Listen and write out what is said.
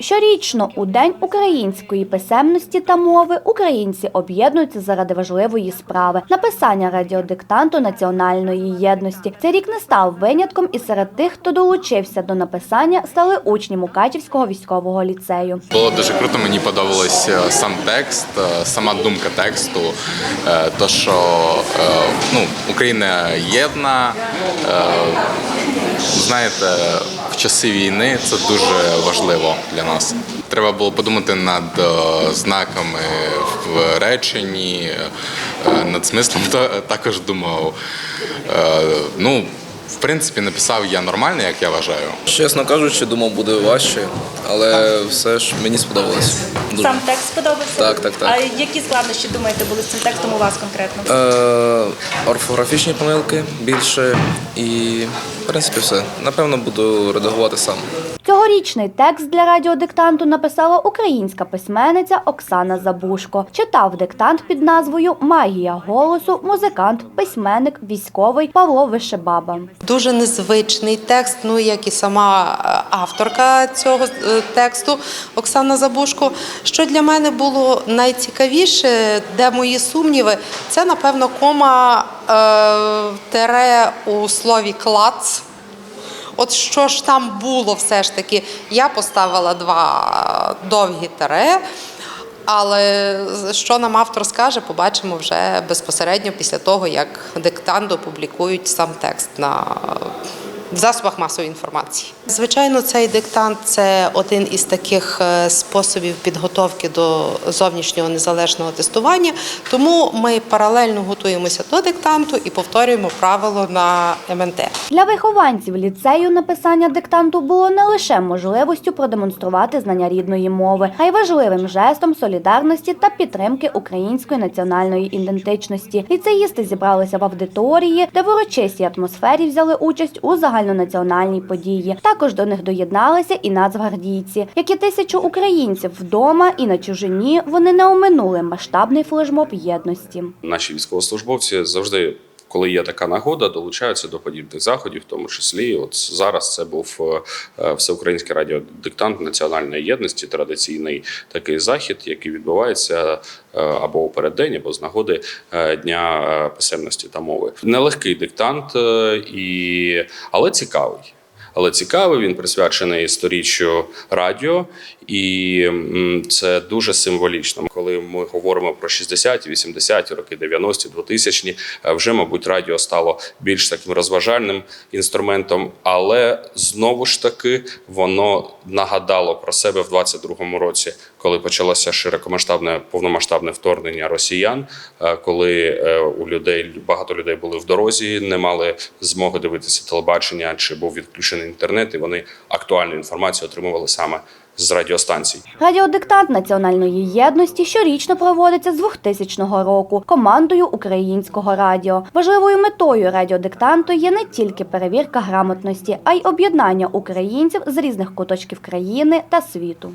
Щорічно у День української писемності та мови українці об'єднуються заради важливої справи написання радіодиктанту національної єдності. Цей рік не став винятком, і серед тих, хто долучився до написання, стали учні Мукачівського військового ліцею. Було дуже круто, мені подобалось е, сам текст, е, сама думка тексту. е, То, що ну, Україна єдна. Знаєте, в часи війни це дуже важливо для нас. Треба було подумати над е, знаками в реченні, е, над смислом та- також думав. Е, Ну, в принципі, написав я нормально, як я вважаю. Чесно кажучи, думав, буде важче, але все ж мені сподобалось. Дуже. Сам текст сподобався? Так, так, так. А які складнощі, думаєте, були з цим текстом у вас конкретно? Е, орфографічні помилки більше і, в принципі, все. Напевно, буду редагувати сам. Цьогорічний текст для радіодиктанту написала українська письменниця Оксана Забушко. Читав диктант під назвою Магія голосу музикант, письменник, військовий Павло Вишебаба. Дуже незвичний текст, ну як і сама е, авторка цього е, тексту Оксана Забушко. Що для мене було найцікавіше, де мої сумніви, це напевно кома е, тере у слові клац. От що ж там було все ж таки, я поставила два довгі тере. Але що нам автор скаже, побачимо вже безпосередньо після того, як диктант опублікують сам текст на в засобах масової інформації. Звичайно, цей диктант це один із таких е, способів підготовки до зовнішнього незалежного тестування. Тому ми паралельно готуємося до диктанту і повторюємо правило на МНТ. Для вихованців ліцею написання диктанту було не лише можливістю продемонструвати знання рідної мови, а й важливим жестом солідарності та підтримки української національної ідентичності. Ліцеїсти зібралися в аудиторії, де в урочистій атмосфері взяли участь у загальнонаціональній події. Також до них доєдналися і нацгвардійці, як і тисячу українців вдома і на чужині. Вони не оминули масштабний флешмоб єдності. наші військовослужбовці завжди, коли є така нагода, долучаються до подібних заходів, в тому числі. От зараз це був е, всеукраїнський радіодиктант національної єдності, традиційний такий захід, який відбувається е, або у переддень, або з нагоди е, дня е, писемності та мови. Нелегкий диктант, е, і але цікавий. Але цікавий, він присвячений сторіччю радіо, і це дуже символічно. Коли ми говоримо про 60-ті, 80-ті роки, 90-ті, 2000-ті, е, вже, мабуть, радіо стало більш таким розважальним інструментом, але знову ж таки воно нагадало про себе в 22-му році, коли почалося широкомасштабне повномасштабне вторгнення росіян, е, коли е, у людей багато людей були в дорозі, не мали змоги дивитися телебачення чи був відключений інтернет, і вони актуальну інформацію отримували саме з радіостанцій. Радіодиктант національної єдності щорічно проводиться з 2000 року командою українського радіо. Важливою метою радіодиктанту є не тільки перевірка грамотності, а й об'єднання українців з різних куточків країни та світу.